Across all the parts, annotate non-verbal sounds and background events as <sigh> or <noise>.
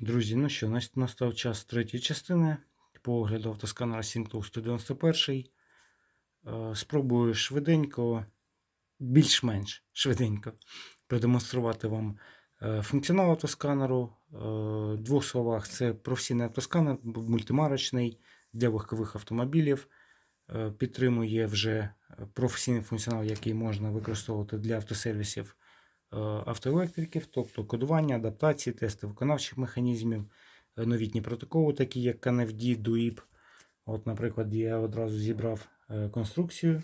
Друзі, ну що, настав час третьої частини по огляду автосканера Synctools 191. Е, Спробую швиденько, більш-менш швиденько продемонструвати вам е, функціонал автосканеру. Е, В двох словах, це професійний автосканер, мультимарочний для легкових автомобілів. Підтримує вже професійний функціонал, який можна використовувати для автосервісів автоелектриків, тобто кодування, адаптації, тести виконавчих механізмів, е, новітні протоколи, такі як KNFD, DUIP. От, наприклад, я одразу зібрав е, конструкцію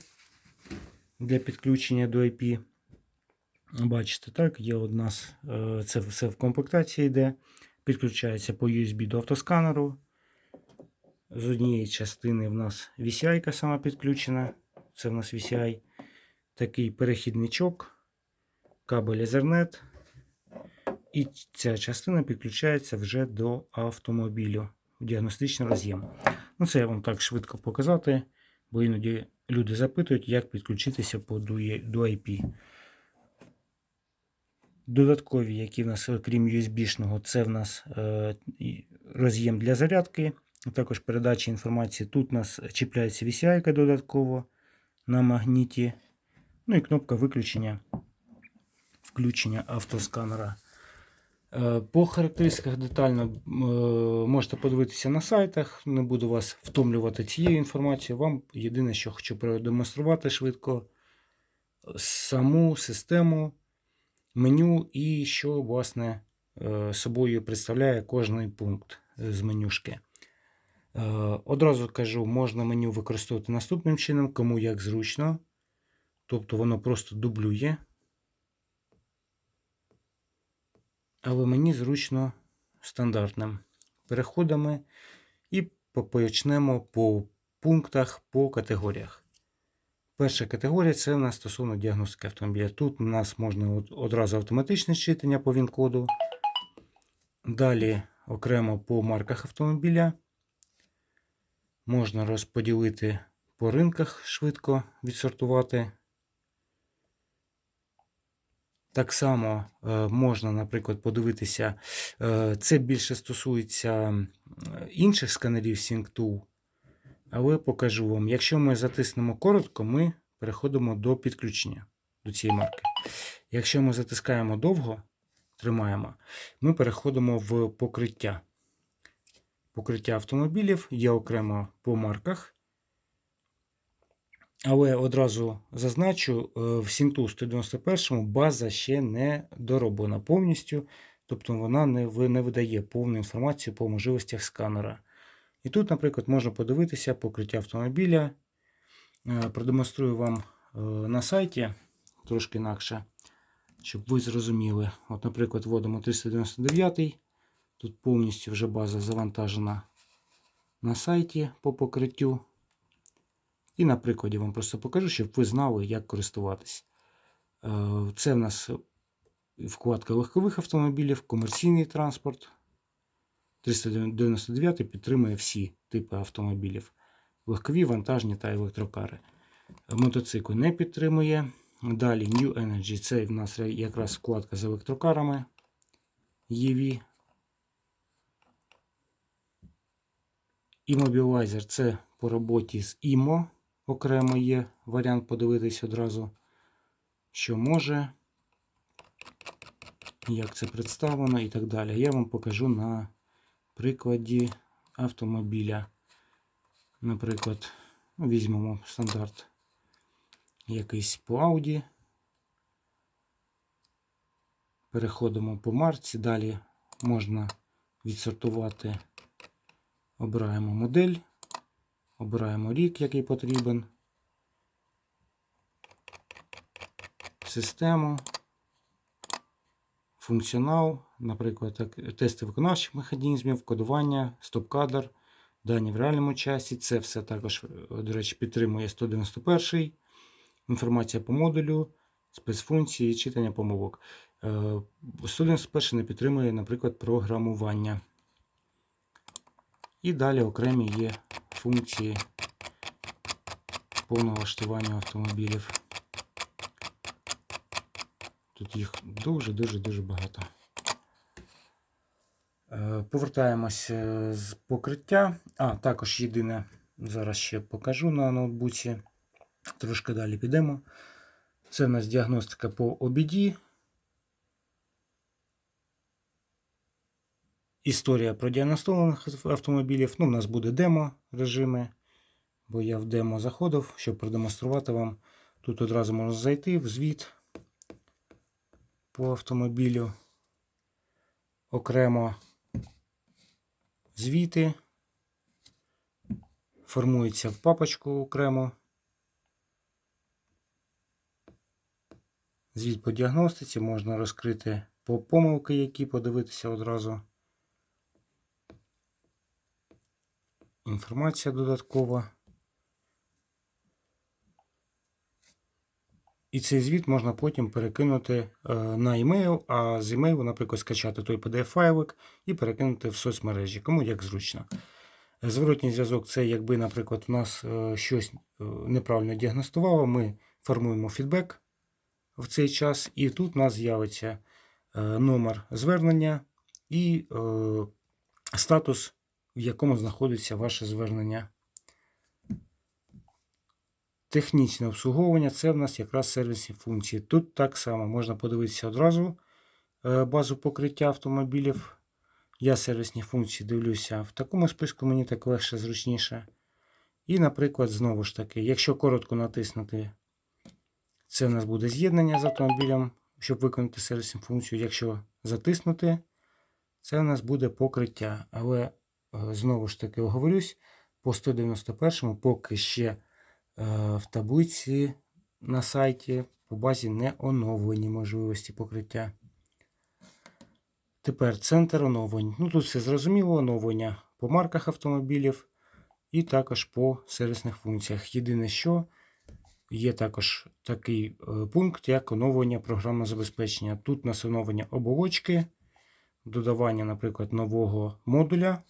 для підключення до IP. Бачите, так, є е, це все в комплектації йде. Підключається по USB до автосканеру. З однієї частини в нас VCI сама підключена. Це в нас VCI. Такий перехідничок, кабель Ethernet. І ця частина підключається вже до автомобілю в діагностичний роз'єм. Ну, це я вам так швидко показати, бо іноді люди запитують, як підключитися по до IP. Додаткові, які в нас, крім USB-шного, це в нас е, роз'єм для зарядки, також передача інформації. Тут у нас чіпляється VCI додатково на магніті. Ну і кнопка виключення, включення автосканера. Е, По характеристиках детально е, можете подивитися на сайтах. Не буду вас втомлювати цією інформацією. Вам єдине, що хочу продемонструвати швидко саму систему меню і що власне е, собою представляє кожний пункт з менюшки. Одразу кажу, можна меню використовувати наступним чином, кому як зручно. Тобто воно просто дублює. Але мені зручно стандартним переходами і почнемо по пунктах, по категоріях. Перша категорія це у нас стосовно діагностики автомобіля. Тут у нас можна одразу автоматичне щитання по ВІН-коду. Далі окремо по марках автомобіля. Можна розподілити по ринках швидко відсортувати. Так само е, можна, наприклад, подивитися, е, це більше стосується інших сканерів SyncTool, але покажу вам. Якщо ми затиснемо коротко, ми переходимо до підключення до цієї марки. Якщо ми затискаємо довго, тримаємо, ми переходимо в покриття. Покриття автомобілів є окремо по марках. Але одразу зазначу, е, в Сінту 191 база ще не дороблена повністю, тобто вона не не видає повну інформацію по можливостях сканера. І тут, наприклад, можна подивитися покриття автомобіля. Е, Продемонструю вам е, на сайті трошки інакше, щоб ви зрозуміли. От, наприклад, вводимо 399. Тут повністю вже база завантажена на сайті по покриттю. І на прикладі вам просто покажу, щоб ви знали, як користуватись. Е, Це в нас вкладка легкових автомобілів, комерційний транспорт. 399 підтримує всі типи автомобілів: легкові, вантажні та електрокари. Мотоцикл не підтримує. Далі New Energy це в нас якраз вкладка з електрокарами. EV. Immobilizer це по роботі з IMO. Окремо є варіант подивитись одразу, що може, як це представлено і так далі. Я вам покажу на прикладі автомобіля. Наприклад, візьмемо стандарт якийсь по Audi. Переходимо по марці. Далі можна відсортувати, обираємо модель. Обираємо рік, який потрібен. Систему. Функціонал, наприклад, тести виконавчих механізмів, кодування, стоп-кадр, дані в реальному часі. Це все також, е, до речі, підтримує 191 Інформація по модулю, спецфункції, читання помилок. Е, 191 не підтримує, наприклад, програмування. І далі окремі є функції по налаштуванню автомобілів. Тут їх дуже-дуже-дуже багато. Е, Повертаємось е, з покриття. А, також єдине, зараз ще покажу на ноутбуці. Трошки далі підемо. Це в нас діагностика по обіді. Історія про діагностованих автомобілів. Ну, у нас буде демо режими, бо я в демо заходив, щоб продемонструвати вам. Тут одразу можна зайти в звіт по автомобілю. Окремо звіти. Формується в папочку окремо. Звіт по діагностиці можна розкрити по помилки, які подивитися одразу. Інформація додаткова. І цей звіт можна потім перекинути е, на емейл, а з емейлу, наприклад, скачати той PDF-файлик і перекинути в соцмережі, кому як зручно. Зворотній зв'язок це якби, наприклад, у нас е, щось е, неправильно діагностувало, ми формуємо фідбек в цей час, і тут у нас з'явиться номер звернення і статус, в якому знаходиться ваше звернення. Технічне обслуговування це в нас якраз сервісні функції. Тут так само можна подивитися одразу е, базу покриття автомобілів. Я сервісні функції дивлюся в такому списку, мені так легше, зручніше. І, наприклад, знову ж таки, якщо коротко натиснути, це в нас буде з'єднання з автомобілем, щоб виконати сервісну функцію. Якщо затиснути, це в нас буде покриття. Але знову ж таки оговорюсь, по 191-му поки ще е, в таблиці на сайті по базі не оновлені можливості покриття. Тепер центр оновлень. Ну тут все зрозуміло, оновлення по марках автомобілів і також по сервісних функціях. Єдине, що є також такий е, пункт, як оновлення програмного забезпечення. Тут у нас оновлення оболочки, додавання, наприклад, нового модуля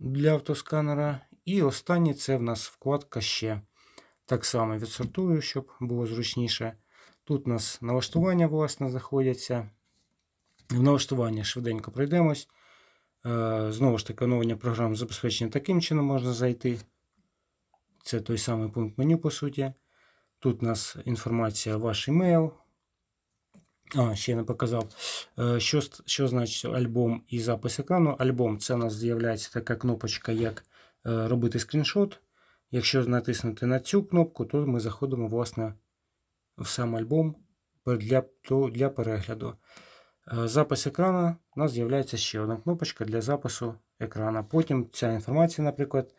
для автосканера. І останнє це в нас вкладка ще. Так само відсортую, щоб було зручніше. Тут у нас налаштування, власне, знаходяться. В налаштування швиденько пройдемось. Е, Знову ж таки, оновлення програм забезпечення таким чином можна зайти. Це той самий пункт меню, по суті. Тут у нас інформація ваш емейл. А, ще не показав. Е, Що, що значить альбом і запис екрану? Альбом це у нас з'являється така кнопочка, як е, робити скріншот. Якщо натиснути на цю кнопку, то ми заходимо власне, в сам альбом для, для перегляду. Е, Запис екрану у нас з'являється ще одна кнопочка для запису екрана. Потім ця інформація, наприклад,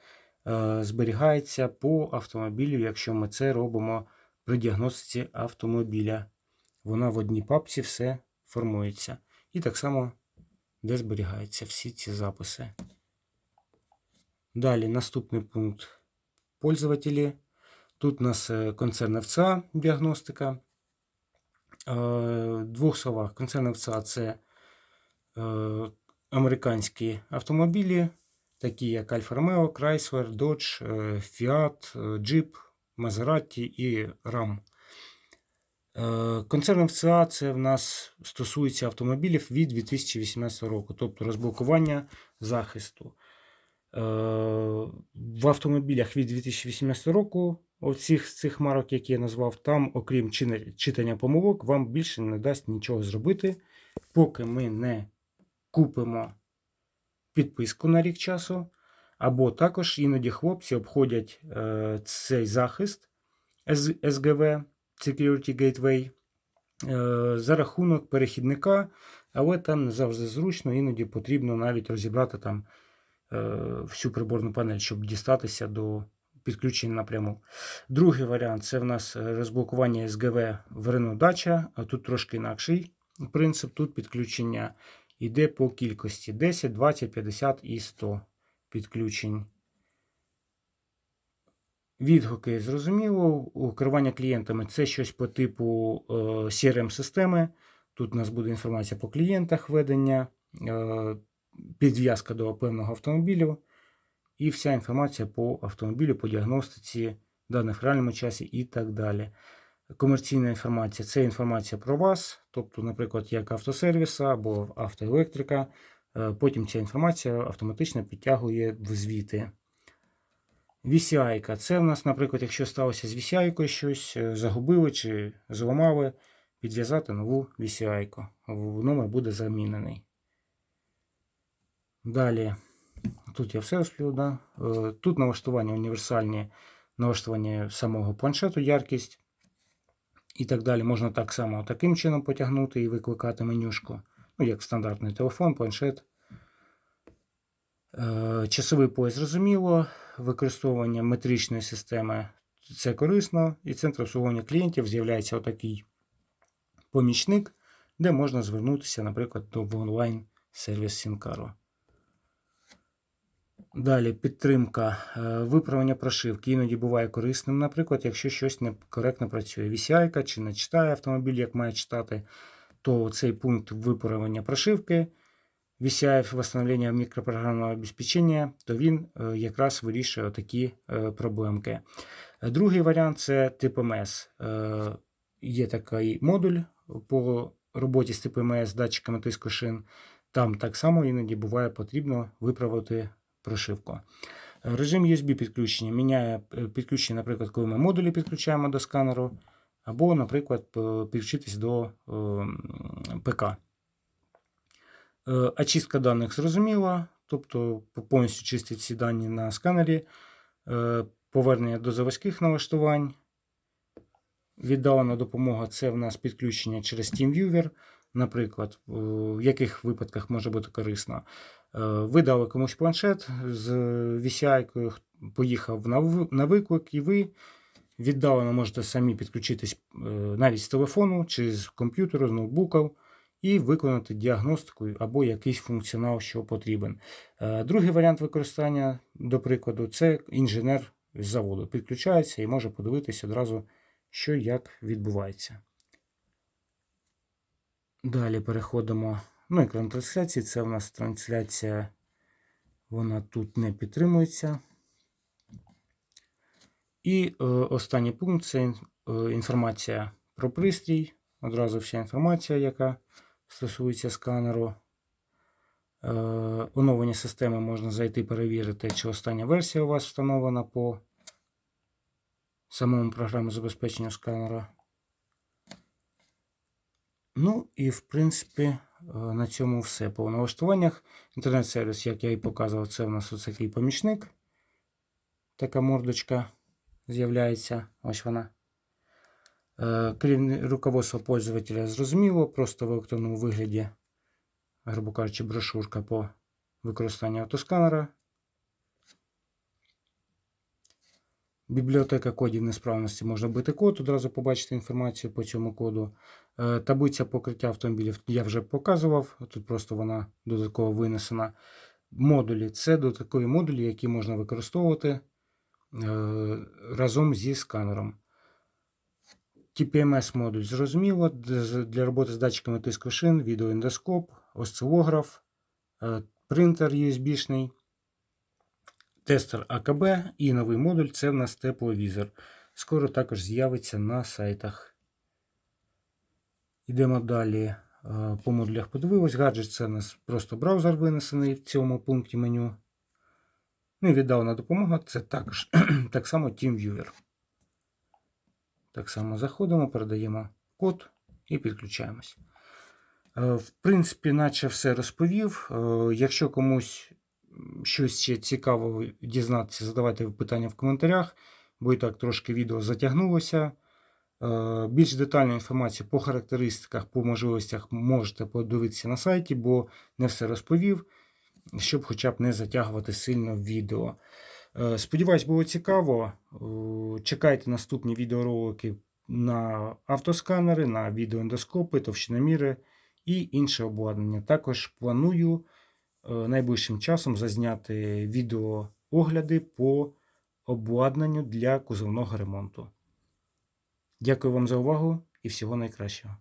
зберігається по автомобілю, якщо ми це робимо при діагностиці автомобіля. Вона в одній папці все формується. І так само, де зберігаються всі ці записи. Далі наступний пункт пользователі. Тут у нас е, концерн ФЦА діагностика. Е, В двох словах, концерн ФЦА це е, американські автомобілі, такі як Alfa Romeo, Chrysler, Dodge, е, Fiat, е, Jeep, Maserati і Ram. Е, Концерн ФЦА це в нас стосується автомобілів від 2018 року, тобто розблокування захисту. Е, В автомобілях від 2018 року, оцих цих марок, які я назвав, там, окрім читання помилок, вам більше не дасть нічого зробити, поки ми не купимо підписку на рік часу. Або також іноді хлопці обходять е, цей захист С- SGV Security Gateway е, за рахунок перехідника, але там не завжди зручно, іноді потрібно навіть розібрати там е, всю приборну панель, щоб дістатися до підключення напряму. Другий варіант це в нас розблокування SGV в Renault а тут трошки інакший принцип. Тут підключення йде по кількості 10, 20, 50 і 100 підключень. Відгуки зрозуміло. Керування клієнтами це щось по типу е, CRM-системи. Тут у нас буде інформація по клієнтах ведення, е, підв'язка до певного автомобілю і вся інформація по автомобілю, по діагностиці даних в реальному часі і так далі. комерційна інформація це інформація про вас, тобто, наприклад, як автосервіса або автоелектрика. Е, Потім ця інформація автоматично підтягує в звіти. VCI. Це в нас, наприклад, якщо сталося з VCI щось, е, загубили чи зламали, підв'язати нову VCI. Номер буде замінений. Далі. Тут я все розповів, да? Е, Тут налаштування універсальні, налаштування самого планшету, яркість і так далі. Можна так само таким чином потягнути і викликати менюшку. Ну, як стандартний телефон, планшет. Е, Часовий пояс зрозуміло, використовування метричної системи це корисно, і центр обслуговування клієнтів з'являється отакий помічник, де можна звернутися, наприклад, до онлайн-сервіс Сінкаро. Далі підтримка е, виправлення прошивки іноді буває корисним, наприклад, якщо щось некоректно працює. VCI чи не читає автомобіль, як має читати, то цей пункт виправлення прошивки, VCI встановлення мікропрограмного обезпечення, то він е, якраз вирішує такі проблемки. Е, Другий варіант це тип МС. Е, Є такий модуль по роботі з МС датчиками тиску шин. Там так само іноді буває потрібно виправити прошивку. Режим USB підключення міняє підключення, наприклад, коли ми модулі підключаємо до сканеру, або, наприклад, підключитись до е, м, ПК. Е, Очистка даних зрозуміла, тобто повністю чистить всі дані на сканері, Е, повернення до заводських налаштувань. Віддалена допомога це в нас підключення через TeamViewer. Наприклад, в яких випадках може бути корисно. Е, Ви дали комусь планшет з VCI, поїхав на виклик, і ви віддалено можете самі підключитись навіть з телефону чи з комп'ютеру, з ноутбука, і виконати діагностику або якийсь функціонал, що потрібен. Е, Другий варіант використання, до прикладу, це інженер з заводу підключається і може подивитися одразу, що як відбувається. Далі переходимо. Ну, екран трансляції. Це у нас трансляція, вона тут не підтримується. І е, останній пункт це е, інформація про пристрій. Одразу вся інформація, яка стосується сканеру. Е, оновлення системи можна зайти перевірити, чи остання версія у вас встановлена по самому програмі забезпечення сканера. Ну і в принципі е, на цьому все. По налаштуваннях інтернет-сервіс, як я і показував, це у нас ось такий помічник. Така мордочка з'являється. Ось вона. Е, Керівне руководство пользователя зрозуміло, просто в електронному вигляді, грубо кажучи, брошурка по використанню автосканера. Бібліотека кодів несправності можна бити код, одразу побачити інформацію по цьому коду. Е, Таблиця покриття автомобілів я вже показував, тут просто вона додатково винесена. Модулі це додаткові модулі, які можна використовувати е, разом зі сканером. TPMS модуль зрозуміло, для для роботи з датчиками тиску шин, відеоіндоскоп, осцилограф, е, принтер USB-шний, тестер АКБ і новий модуль це в нас тепловізор. Скоро також з'явиться на сайтах. Йдемо далі. Е, По модулях подивилось. Гаджет це у нас просто браузер винесений в цьому пункті меню. Ну і віддалена допомога це також <clears throat> так само TeamViewer. Так само заходимо, передаємо код і підключаємось. Е, В принципі, наче все розповів. Е, Якщо комусь щось ще цікаво дізнатися, задавайте питання в коментарях, бо і так трошки відео затягнулося. Е, Більш детальну інформацію по характеристиках, по можливостях можете подивитися на сайті, бо не все розповів, щоб хоча б не затягувати сильно відео. Е, Сподіваюсь, було цікаво. Е, Чекайте наступні відеоролики на автосканери, на відеоендоскопи, товщиноміри і інше обладнання. Також планую е, найближчим часом зазняти відеоогляди по обладнанню для кузовного ремонту. Дякую вам за увагу і всього найкращого.